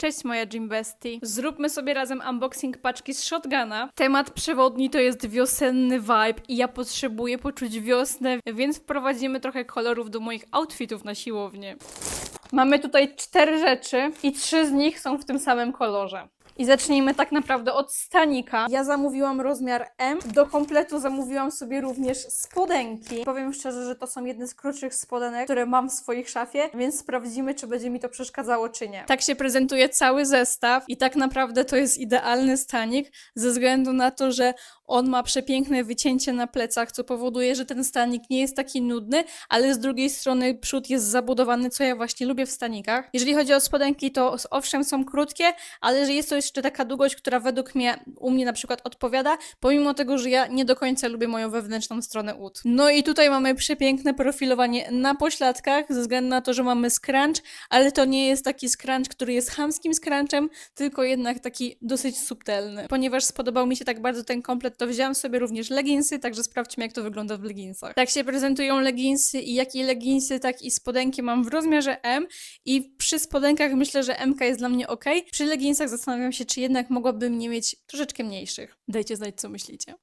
Cześć moja Gym Bestie. Zróbmy sobie razem unboxing paczki z Shotguna. Temat przewodni to jest wiosenny vibe i ja potrzebuję poczuć wiosnę, więc wprowadzimy trochę kolorów do moich outfitów na siłownię. Mamy tutaj cztery rzeczy i trzy z nich są w tym samym kolorze. I zacznijmy tak naprawdę od stanika. Ja zamówiłam rozmiar M. Do kompletu zamówiłam sobie również spodenki. Powiem szczerze, że to są jedne z krótszych spodenek, które mam w swojej szafie, więc sprawdzimy, czy będzie mi to przeszkadzało, czy nie. Tak się prezentuje cały zestaw i tak naprawdę to jest idealny stanik, ze względu na to, że on ma przepiękne wycięcie na plecach, co powoduje, że ten stanik nie jest taki nudny, ale z drugiej strony przód jest zabudowany, co ja właśnie lubię w stanikach. Jeżeli chodzi o spodenki, to owszem są krótkie, ale że jest to jeszcze taka długość, która według mnie, u mnie na przykład odpowiada, pomimo tego, że ja nie do końca lubię moją wewnętrzną stronę ud. No i tutaj mamy przepiękne profilowanie na pośladkach, ze względu na to, że mamy scrunch, ale to nie jest taki scrunch, który jest chamskim scrunchem, tylko jednak taki dosyć subtelny. Ponieważ spodobał mi się tak bardzo ten komplet, to wzięłam sobie również leginsy, także sprawdźmy jak to wygląda w leginsach. Tak się prezentują leginsy i jak i leginsy, tak i spodenki mam w rozmiarze M i przy spodenkach myślę, że MK jest dla mnie ok. Przy leginsach zastanawiam się, czy jednak mogłabym nie mieć troszeczkę mniejszych. Dajcie znać, co myślicie.